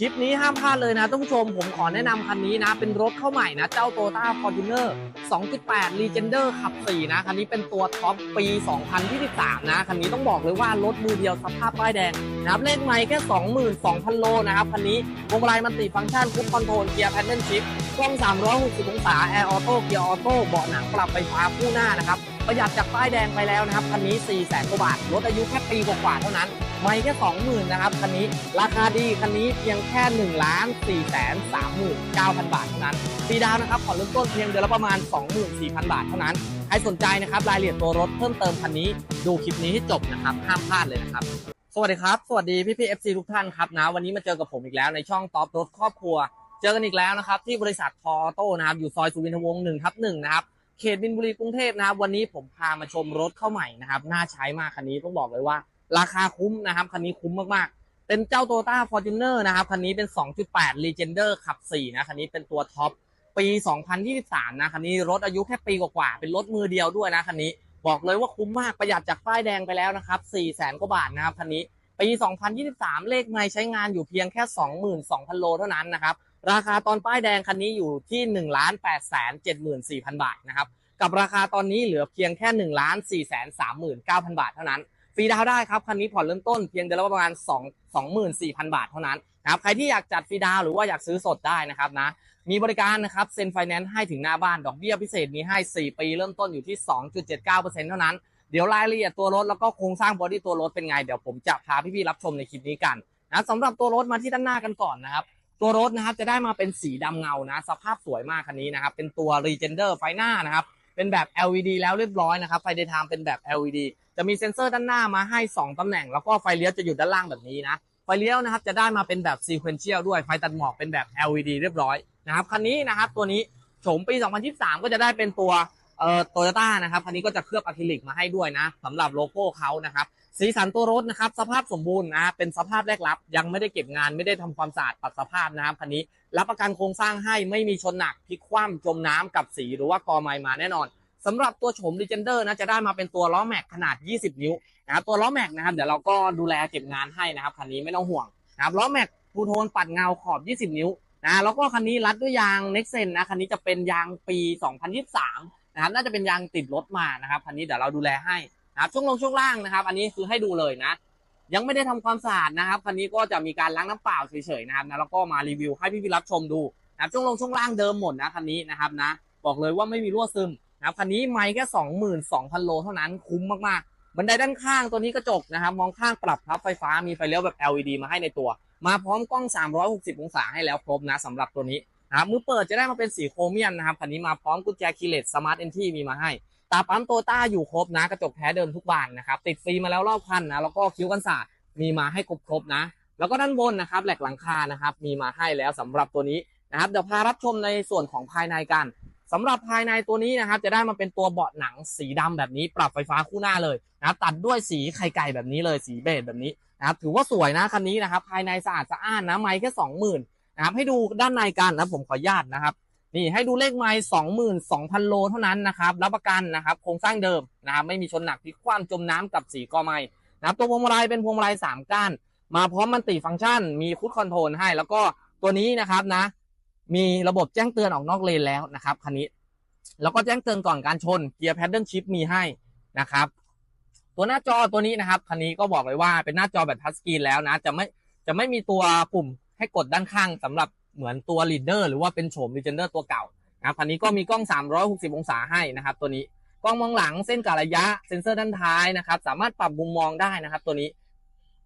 คลิปนี้ห้ามพลาดเลยนะท่านผู้ชมผมขอแนะนำคันนี้นะ เป็นรถเข้าใหม่นะ เจ้า t o y o t a Fortuner 2.8 Legender ขับ 4 นะ คันนี้เป็นตัวท็อปปี 2023 นะ คันนี้ต้องบอกเลยว่ารถมือเดียวสภาพป้ายแดงนะครับเลขไม่แค่ 22,000 โลนะครับ คันนี้พวงมาลัยมันติฟังก์ชันคุปคอนโทรลเกียร์แพนเดิลชิพกล้อง 360 องศาแอร์ออโต้เกียร์ออโต้เบาะหนังปรับไฟฟ้าคู่หน้านะครับ ประหยัดจากป้ายแดงไปแล้วนะครับคันนี้ 400,000กว่าบาทรถอายุแค่ปีกว่าๆเท่านั้น ไม่แค่ 20,000นะครับคันนี้ราคาดีคันนี้เพียงแค่ 1 ล้าน4แสน39,000บาทเท่านั้นฟรีดาวน์นะครับผ่อนเริ่มต้นเพียงเดือนละประมาณ 24,000 บาทเท่านั้นใครสนใจนะครับรายละเอียดตัวรถเพิ่มเติมคันนี้ ดูคลิปนี้ให้จบนะครับห้ามพลาดเลยนะครับสวัสดีครับ สวัสดีพี่พี่เอฟซีทุกท่านครับนะวันนี้มาเจอกับผมอีกแล้วในช่องท็อปรถครอบครัว เจอกันอีกแล้วนะครับที่บริษัททอโต้นะครับอยู่ซอยสุวินทวงศ์หนึ่งทับหนึ่งนะครับ เขตบินบุรีกรุงเทพนะครับ วันนี้ผมพามาชมรถเข้าใหม่นะครับ น่าใช้มากคันนี้ต้องบอกเลยว่า ราคาคุ้มนะครับ คันนี้คุ้มมากๆ เป็นเจ้า t o y o t a Fortuner นะครับ คันนี้เป็น 2.8 Legender ขับ 4 นะ คันนี้เป็นตัวท็อป ปี 2023 นะ คันนี้รถอายุแค่ปีกว่าๆ เป็นรถมือเดียวด้วยนะ คันนี้ บอกเลยว่าคุ้มมาก ประหยัดจากป้ายแดงไปแล้วนะครับ400,000กว่าบาทนะครับ คันนี้ ปี 2023 เลขไม่ใช้งานอยู่เพียงแค่ 22,000 โลเท่านั้นนะครับ ราคาตอนป้ายแดงคันนี้อยู่ที่1 8 7 4 0 0 0บาทนะครับกับราคาตอนนี้เหลือเพียงแค่1 4 3 9 0 0 0บาทเท่านั้นฟรีดาวได้ครับคันนี้ผ่อนเริ่มต้นเพียงเดือนละประมาณ2 24,000 บาทเท่านั้นนะครับใครที่อยากจัดฟรีดาวหรือว่าอยากซื้อสดได้นะครับนะมีบริการนะครับเซ็นไฟแนนซ์ให้ถึงหน้าบ้านดอกเบี้ยพิเศษมีให้ 4 ปีเริ่มต้นอยู่ที่ 2.79%เท่านั้นเดี๋ยวรายละเอียดตัวรถแล้วก็โครงสร้างบอดี้ตัวรถเป็นไงเดี๋ยวผมจะพาพี่ๆรับชมในคลิปนี้กันนะสำหรับตัวรถมาที่ด้านหน้ากันก่อนนะครับ ตัวรถนะครับจะได้มาเป็นสีดำเงานะสภาพสวยมากคันนี้นะครับ เป็นตัว Regender ไฟหน้านะครับ เป็นแบบ LED แล้วเรียบร้อยนะครับไฟ daytime เป็นแบบ LED จะมีเซ็นเซอร์ด้านหน้ามาให้ 2ตำแหน่ง แล้วก็ไฟเลี้ยวจะอยู่ด้านล่างแบบนี้นะไฟเลี้ยวนะครับจะได้มาเป็นแบบ sequential ด้วยไฟตัดหมอกเป็นแบบ LED เรียบร้อยนะครับคันนี้นะครับตัวนี้โฉมปี 2023 ก็จะได้เป็นตัว เอ่อโตโยต้านะครับคันนี้ก็จะเคลือบอะคริลิกมาให้ด้วยนะสำหรับโลโก้เขานะครับสีสันตัวรถนะครับสภาพสมบูรณ์นะเป็นสภาพแรกรับ ยังไม่ได้เก็บงานไม่ได้ทำความสะอาดปรับสภาพนะครับคันนี้รับประกันโครงสร้างให้ไม่มีชนหนักพลิกคว่ำจมน้ำกับสีหรือว่ากอไม้มาแน่นอนสำหรับตัวโฉม Legender นะจะได้มาเป็นตัวล้อแม็กขนาด 20 นิ้วนะครับตัวล้อแม็กนะครับเดี๋ยวเราก็ดูแลเก็บงานให้นะครับคันนี้ไม่ต้องห่วงนะครับล้อแม็กทูโทนปัดเงาขอบ 20 นิ้วนะแล้วก็คันนี้รัดด้วยยาง Nexen นะคันนี้จะเป็นยางปี 2023 นะครับน่าจะเป็นยางติดรถมานะครับคันนี้เดี๋ยวเราดูแลให้นะครับช่วงลงช่วงล่างนะครับ อันนี้คือให้ดูเลยนะ ยังไม่ได้ทำความสะอาดนะครับคันนี้ก็จะมีการล้างน้ำเปล่าเฉยๆนะครับนะแล้วก็มารีวิวให้พี่ๆรับชมดูนะครับช่วงลงช่วงล่างเดิมหมดนะคันนี้นะครับนะ บอกเลยว่าไม่มีรั่วซึมนะครับคันนี้ไม่แค่22,000โลเท่านั้นคุ้มมากๆบันไดด้านข้างตัวนี้กระจกนะครับ มองข้างปรับพับไฟฟ้ามีไฟเลี้ยวแบบ LED มาให้ในตัว มาพร้อมกล้อง 360 องศาให้แล้วครบนะสำหรับตัวนี้ นะครับมือเปิดจะได้มาเป็นสีโครเมียมนะครับคันนี้มาพร้อมกุญแจคีย์เลสสมาร์ทเอนทีมีมาให้ตาปั๊มโตต้าอยู่ครบนะ กระจกแท้เดิมทุกบานนะครับติดฟรีมาแล้วรอบคันนะแล้วก็คิ้วกันศาสตร์มีมาให้ครบๆนะ แล้วก็ด้านบนนะครับแหลกหลังคานะครับมีมาให้แล้วสำหรับตัวนี้นะครับเดี๋ยวพารับชมในส่วนของภายในกันสำหรับภายในตัวนี้นะครับจะได้มาเป็นตัวเบาะหนังสีดำแบบนี้ ปรับไฟฟ้าคู่หน้าเลยนะครับตัดด้วยสีไข่ไก่แบบนี้เลยสีเบจแบบนี้นะครับถือว่าสวยนะคันนี้นะครับภายในสะอาดสะอ้านนะไม่แค่สองหมื่น นะครับ ให้ดูด้านในกันนะผมขออนุญาตนะครับ นี่ให้ดูเลขไม้สองหมื่นสองพันโลเท่านั้นนะครับ รับประกันนะครับ โครงสร้างเดิมนะครับ ไม่มีชนหนักพิกคว่ำจมน้ำกับสีกอไม้นะครับ ตัวพวงมาลัยเป็นพวงมาลัยสามก้าน มาพร้อมมันติฟังก์ชัน มีคุดคอนโทรลให้ แล้วก็ตัวนี้นะครับนะ มีระบบแจ้งเตือนออกนอกเลนแล้วนะครับคันนี้ แล้วก็แจ้งเตือนก่อนการชน เกียร์แพดเดิลชิพมีให้นะครับ ตัวหน้าจอตัวนี้นะครับคันนี้ก็บอกเลยว่าเป็นหน้าจอแบบทัชสกรีนแล้วนะ จะไม่จะไม่มีตัวปุ่ม ให้กดด้านข้างสำหรับเหมือนตัว Leader หรือว่าเป็นโฉม Legender ตัวเก่านะครับคันนี้ก็มีกล้อง 360 องศาให้นะครับ ตัวนี้กล้องมองหลังเส้นกะระยะเซ็นเซอร์ด้านท้ายนะครับ สามารถปรับมุมมองได้นะครับ ตัวนี้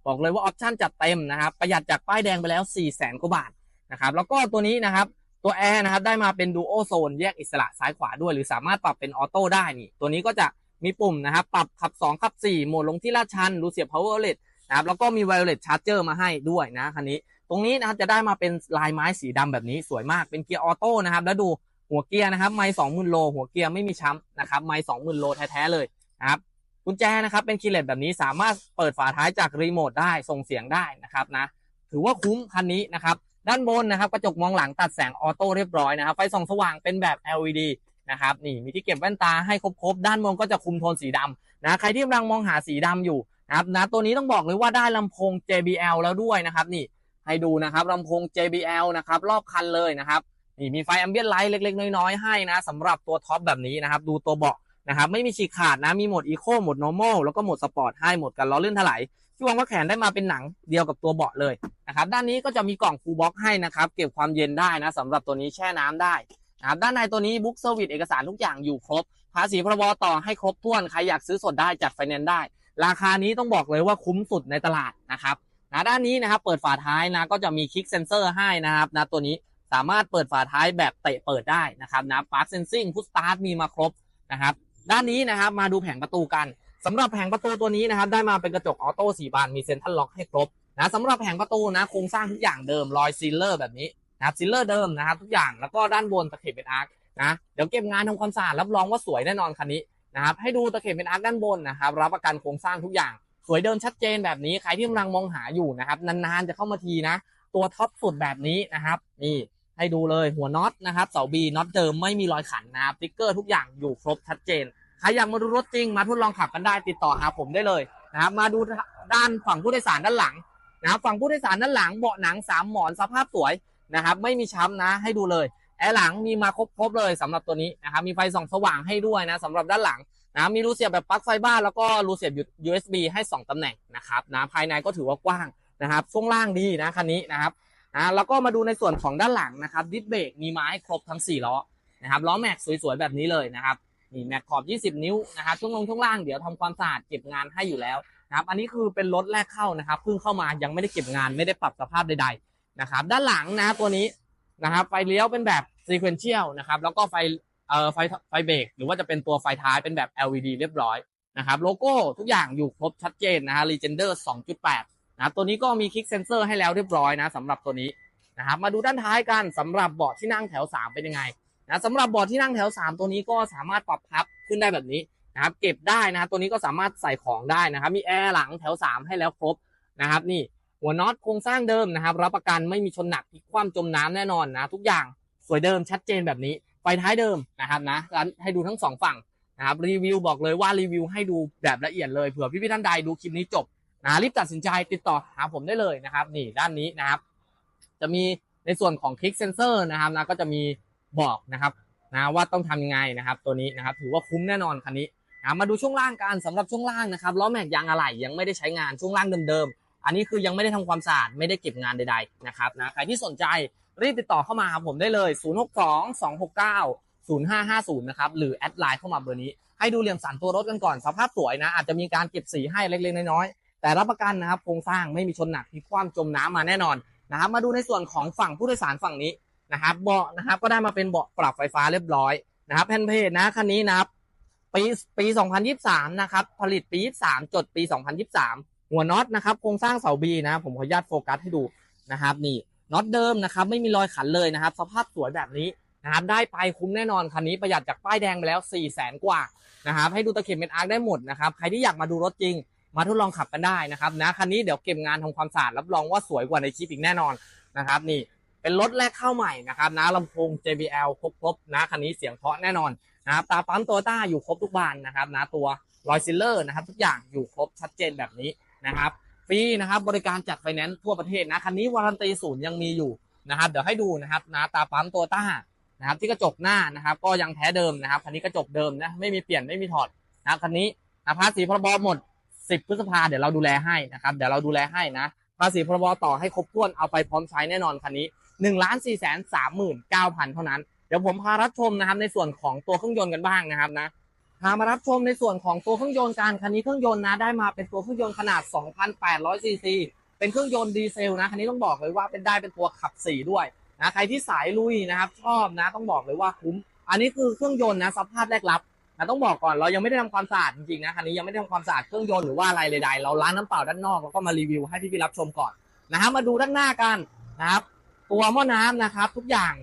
บอกเลยว่าออปชั่นจัดเต็มนะครับ ประหยัดจากป้ายแดงไปแล้ว 4 0 0 0 0 0กว่าบาทนะครับแล้วก็ตัวนี้นะครับตัวแอร์นะครับได้มาเป็นดูโอโซนแยกอิสระซ้ายขวาด้วย หรือสามารถปรับเป็นออโต้ได้นี่ ตัวนี้ก็จะมีปุ่มนะครับ ปรับขับ 2 ขับ 4 โหมดลงที่ลาดชันรูเสียบ power outlet นะครับแล้วก็มี wireless charger มาให้ด้วยนะคันนี้ ตรงนี้นะครับจะได้มาเป็นลายไม้สีดำแบบนี้สวยมากเป็นเกียร์ออโต้นะครับแล้วดูหัวเกียร์นะครับ ไม่สองหมื่นโล หัวเกียร์ไม่มีช้ำนะครับ ไม่สองหมื่นโลแท้ๆเลยนะครับกุญแจนะครับเป็นคีย์เลสแบบนี้สามารถเปิดฝาท้ายจากรีโมทได้ส่งเสียงได้นะครับนะถือว่าคุ้มคันนี้นะครับด้านบนนะครับกระจกมองหลังตัดแสงออโต้เรียบร้อยนะครับไฟส่องสว่างเป็นแบบ LED นะครับนี่มีที่เก็บแว่นตาให้ครบๆ ด้านบนก็จะคุมโทนสีดำนะใครที่กำลังมองหาสีดำอยู่นะครับนะตัวนี้ต้องบอกเลยว่าได้ลำโพง JBL แล้วด้วยนะครับนี่ ให้ดูนะครับลำโพง JBL นะครับรอบคันเลยนะครับนี่มีไฟแอมเบียนไลท์เล็ก ๆ น้อยๆให้นะสำหรับตัวท็อปแบบนี้นะครับ ดูตัวเบาะนะครับไม่มีฉีกขาดนะมีโหมดอีโคโหมด normal แล้วก็โหมดสปอร์ตให้โหมดกันล้อเลื่อนถลายที่วางว่าแขนได้มาเป็นหนังเดียวกับตัวเบาะเลยนะครับด้านนี้ก็จะมีกล่องฟูลบ็อกให้นะครับเก็บความเย็นได้นะสำหรับตัวนี้แช่น้ำได้นะครับด้านในตัวนี้บุ๊กเซอร์วิสเอกสารทุกอย่างอยู่ครบ ภาษีพรบต่อให้ครบถ้วนใครอยากซื้อสดได้จัดไฟแนนซ์ได้ ราคานี้ต้องบอกเลยว่าคุ้มสุดในตลาดนะครับ นะด้านนี้นะครับเปิดฝาท้ายนะก็จะมีคลิกเซนเซอร์ให้นะครับนะตัวนี้สามารถเปิดฝาท้ายแบบเตะเปิดได้นะครับนะปาร์คเซนซิ่งพุชสตาร์ทมีมาครบนะครับด้านนี้นะครับมาดูแผงประตูกันสำหรับแผงประตูตัวนี้นะครับได้มาเป็นกระจกออโต้สีบานมีเซ็นทรัลล็อกให้ครบนะสำหรับแผงประตูนะโครงสร้างทุกอย่างเดิมรอยซีลเลอร์แบบนี้นะครับซีลเลอร์เดิมนะครับทุกอย่างแล้วก็ด้านบนตะเข็บเป็นอาร์คนะเดี๋ยวเก็บงานทำความสะอาดรับรองว่าสวยแน่นอนคันนี้นะครับให้ดูตะเข็บเป็นอาร์คด้านบนนะครับรับประกันโครงสร้างทุกอย่าง สวยเดิมชัดเจนแบบนี้ใครที่กำลังมองหาอยู่นะครับ นานๆจะเข้ามาทีนะ ตัวท็อปสุดแบบนี้นะครับ นี่ให้ดูเลยหัวน็อตนะครับเสาบีน็อตเดิมไม่มีรอยขันนะครับติ๊กเกอร์ทุกอย่างอยู่ครบชัดเจนใครอยากมาดูรถจริงมาทดลองขับกันได้ติดต่อหาผมได้เลยนะครับมาดูด้านฝั่งผู้โดยสารด้านหลังนะครับฝั่งผู้โดยสารด้านหลังเบาะหนังสามหมอนสภาพสวยนะครับ ไม่มีช้ำนะให้ดูเลยแอร์หลังมีมาครบๆเลยสำหรับตัวนี้นะครับมีไฟส่องสว่างให้ด้วยนะสำหรับด้านหลัง นะมีรูเสียบแบบปลั๊กไฟบ้านแล้วก็รูเสียบ USB ให้ 2ตำแหน่งนะครับนะภายในก็ถือว่ากว้างนะครับช่วงล่างดีนะคันนี้นะครับนะแล้วก็มาดูในส่วนของด้านหลังนะครับดิสเบรกมีไม้ครบทั้ง 4 ล้อนะครับล้อแม็กสวยๆ แบบนี้เลยนะครับนี่แม็กขอบ 20 นิ้วนะครับช่วงลงช่วงล่างเดี๋ยวทำความสะอาดเก็บงานให้อยู่แล้วนะครับอันนี้คือเป็นรถแรกเข้านะครับเพิ่งเข้ามายังไม่ได้เก็บงานไม่ได้ปรับสภาพใดๆนะครับด้านหลังนะตัวนี้นะครับไฟเลี้ยวเป็นแบบ sequential นะครับแล้วก็ไฟ เอ่อไฟไฟเบรกหรือว่าจะเป็นตัวไฟท้ายเป็นแบบ LED เรียบร้อยนะครับโลโก้ทุกอย่างอยู่ครบชัดเจนนะฮะ Legender 2.8 นะตัวนี้ก็มีคลิกเซนเซอร์ให้แล้วเรียบร้อยนะสำหรับตัวนี้นะครับมาดูด้านท้ายกันสำหรับเบาะที่นั่งแถว 3 เป็นยังไงนะสำหรับเบาะที่นั่งแถว 3 ตัวนี้ก็สามารถปรับพับขึ้นได้แบบนี้นะครับเก็บได้นะตัวนี้ก็สามารถใส่ของได้นะครับมีแอร์หลังแถว 3 ให้แล้วครบนะครับนี่หัวน็อตโครงสร้างเดิมนะครับรับประกันไม่มีชนหนักพลิกคว่ำจมน้ำแน่นอนนะทุกอย่างสวยเดิมชัดเจนแบบนี้ ไฟท้ายเดิมนะครับนะให้ดูทั้งสองฝั่งนะครับรีวิวบอกเลยว่ารีวิวให้ดูแบบละเอียดเลยเผื่อพี่ๆท่านใดดูคลิปนี้จบนะรีบตัดสินใจติดต่อหาผมได้เลยนะครับ นี่ด้านนี้นะครับ จะมีในส่วนของคลิกเซนเซอร์นะครับนะก็จะมีบอกนะครับนะว่าต้องทำยังไงนะครับ ตัวนี้นะครับ ถือว่าคุ้มแน่นอนคันนี้นะมาดูช่วงล่างกันสำหรับช่วงล่างนะครับล้อแม็กยางอะไหล่ยังไม่ได้ใช้งานช่วงล่างเดิมๆอันนี้คือยังไม่ได้ทำความสะอาดไม่ได้เก็บงานใดๆนะครับนะใครที่สนใจ รีบติดต่อเข้ามาหาผมได้เลย 062 269 0550 นะครับ หรือแอดไลน์เข้ามาเบอร์นี้ ให้ดูเหลี่ยมสันตัวรถกันก่อน สภาพสวยนะ อาจจะมีการเก็บสีให้เล็กๆ น้อยๆ แต่รับประกันนะครับ โครงสร้างไม่มีชนหนักที่คว่ำจมน้ำมาแน่นอนนะครับ มาดูในส่วนของฝั่งผู้โดยสารฝั่งนี้นะครับเบาะนะครับก็ได้มาเป็นเบาะปรับไฟฟ้าเรียบร้อยนะครับแผ่นเพจนะคันนี้นะครับปีปี 2023 นะครับ ผลิตปี 23 จดปี 2023 หัวน็อตนะครับ โครงสร้างเสาบีนะ ผมขออนุญาตโฟกัสให้ดูนะครับ นี่ น็อตเดิมนะครับ ไม่มีรอยขันเลยนะครับ สภาพสวยแบบนี้นะครับได้ไปคุ้มแน่นอนคันนี้ประหยัดจากป้ายแดงไปแล้ว4 0 0แสนกว่านะครับให้ดูตะเข็บเป็นอาร์คได้หมดนะครับใครที่อยากมาดูรถจริง มาทดลองขับกันได้นะครับนะคันนี้เดี๋ยวเก็บงานทำความสะอาดรับรองว่าสวยกว่าในคลิปอีกแน่นอนนะครับนี่เป็นรถแรกเข้าใหม่นะครับนะลำโพง JBL ครบๆนะคันนี้เสียงเพาะแน่นอนนะครับตาปั๊มโตต้าอยู่ครบทุกบานนะครับนะตัวรอยซิลเลอร์นะครับทุกอย่างอยู่ครบชัดเจนแบบนี้นะครับ ฟรีนะครับบริการจัดไฟแนนซ์ทั่วประเทศนะคันนี้วารันตีศูนย์ยังมีอยู่นะครับ เดี๋ยวให้ดูนะครับนะตาปั๊มตัวต้านะครับที่กระจกหน้านะครับ ก็ยังแท้เดิมนะครับคันนี้กระจกเดิมนะไม่มีเปลี่ยนไม่มีถอดนะคันนี้นะภาษีพรบหมด 10 พฤษภาเดี๋ยวเราดูแลให้นะครับเดี๋ยวเราดูแลให้นะภาษีพรบต่อให้ครบถ้วนเอาไปพร้อมใช้แน่นอนคันนี้1นึ่งล้านสี่แสนสามหมื่นเก้าพันเท่านั้นเดี๋ยวผมพารับชมนะครับในส่วนของตัวเครื่องยนต์กันบ้างนะครับนะ พามารับชมในส่วนของตัวเครื่องยนต์การคันนี้เครื่องยนต์นะได้มาเป็นตัวเครื่องยนต์ขนาด 2,800ซีซีเป็นเครื่องยนต์ดีเซลนะคันนี้ต้องบอกเลยว่าเป็นได้เป็นตัวขับสี่ด้วยนะใครที่สายลุยนะครับชอบนะต้องบอกเลยว่าคุ้ม อันนี้คือเครื่องยนต์นะสภาพแรกรับนะต้องบอกก่อนเรายังไม่ได้ทำความสะอาดจริงๆนะคันนี้ยังไม่ได้ทำความสะอาดเครื่องยนต์หรือว่าอะไรใดๆเราล้างน้ำเปล่าด้านนอกแล้วก็มารีวิวให้พี่ๆรับชมก่อนนะครับมาดูด้านหน้ากันนะครับตัวหม้อน้ำนะครับ ทุกอย่าง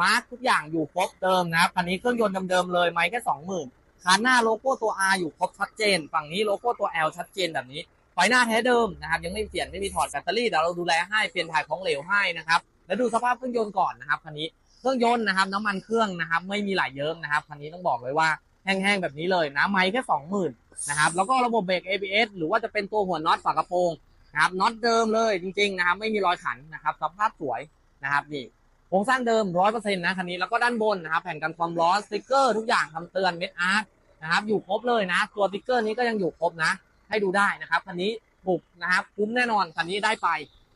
มาร์กทุกอย่างอยู่ครบเดิมนะครับคันนี้เครื่องยนต์เดิมๆเลยไม่แค่สองหมื่น คันหน้าโลโก้ตัว R อยู่ครบชัดเจน ฝั่งนี้โลโก้ตัว L ชัดเจนแบบนี้ ไฟหน้าแท้เดิมนะครับ ยังไม่เปลี่ยนไม่มีถอดแบตเตอรี่เดี๋ยวเราดูแลให้เปลี่ยนถ่ายของเหลวให้นะครับ แล้วดูสภาพเครื่องยนต์ก่อนนะครับคันนี้เครื่องยนต์นะครับน้ำมันเครื่องนะครับ ไม่มีไหลเยิ้มนะครับคันนี้ต้องบอกเลยว่าแห้งๆแบบนี้เลยนะไม่แค่สองหมื่นนะครับแล้วก็ระบบเบรก ABS หรือว่าจะเป็นตัวหัวน็อตฝากระโปรงนะครับน็อตเดิมเลยจริงๆนะครับไม่มีรอยขันนะครับสภาพสวยนะครับนี่ โครงสร้างเดิมร้อยเปอร์เซ็นต์นะคันนี้แล้วก็ด้านบนนะครับแผ่นกันความร้อนสติกเกอร์ทุกอย่างคำเตือนเม็ดอาร์ตนะครับอยู่ครบเลยนะ ตัวสติกเกอร์นี้ก็ยังอยู่ครบนะ ให้ดูได้นะครับคันนี้บุกนะครับคุ้มแน่นอนคันนี้ได้ไป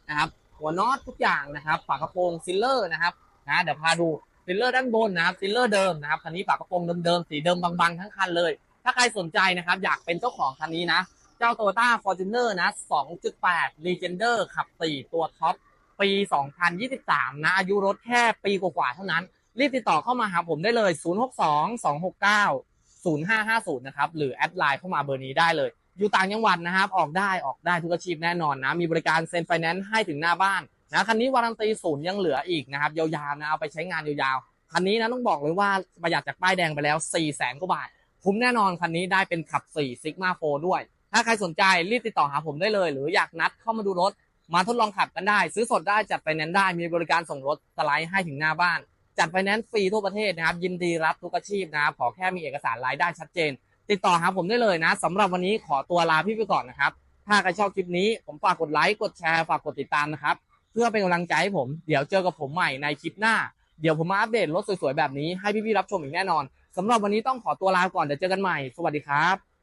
นะครับหัวน็อตทุกอย่างนะครับฝากระโปรงซิลเลอร์นะครับนะเดี๋ยวพาดูซิลเลอร์ด้านบนนะครับซิลเลอร์เดิมนะครับคันนี้ฝากระโปรงเดิมๆสีเดิมบางๆทั้งคันเลย ถ้าใครสนใจนะครับอยากเป็นเจ้าของคันนี้นะ เจ้า Toyota Fortuner นะ 2.8 Legender ขับ 4 ตัวท็อป ปี 2023 นะ อายุรถแค่ปีกว่าๆเท่านั้น รีบติดต่อเข้ามาหาผมได้เลย 062 269 0550 นะครับ หรือแอดไลน์เข้ามาเบอร์นี้ได้เลย อยู่ต่างจังหวัดนะครับ ออกได้ออกได้ทุกอาชีพแน่นอนนะ มีบริการเซ็นไฟแนนซ์ให้ถึงหน้าบ้านนะคันนี้วารันตีศูนย์ยังเหลืออีกนะครับ ยาวๆนะเอาไปใช้งานยาวๆ คันนี้นะต้องบอกเลยว่าประหยัดจากป้ายแดงไปแล้ว4 0 0 0 0 0กว่าบาท คุ้มแน่นอนคันนี้ได้เป็นขับ4 Sigma 4ด้วย ถ้าใครสนใจรีบติดต่อหาผมได้เลย หรืออยากนัดเข้ามาดูรถ มาทดลองขับกันได้ ซื้อสดได้จัดไฟแนนซ์ได้มีบริการส่งรถสไลด์ให้ถึงหน้าบ้าน จัดไฟแนนซ์ฟรีทั่วประเทศนะครับ ยินดีรับทุกอาชีพนะครับขอแค่มีเอกสารรายได้ชัดเจน ติดต่อหาผมได้เลยนะสำหรับวันนี้ขอตัวลาพี่ไปก่อนนะครับ ถ้าใครชอบคลิปนี้ผมฝากกดไลค์กดแชร์ฝากกดติดตามนะครับเพื่อเป็นกำลังใจให้ผมเดี๋ยวเจอกับผมใหม่ในคลิปหน้าเดี๋ยวผมมาอัปเดตรถสวยๆแบบนี้ให้พี่ๆรับชมอีกแน่นอนสำหรับวันนี้ต้องขอตัวลาก่อนเดี๋ยวเจอกันใหม่สวัสดีครับ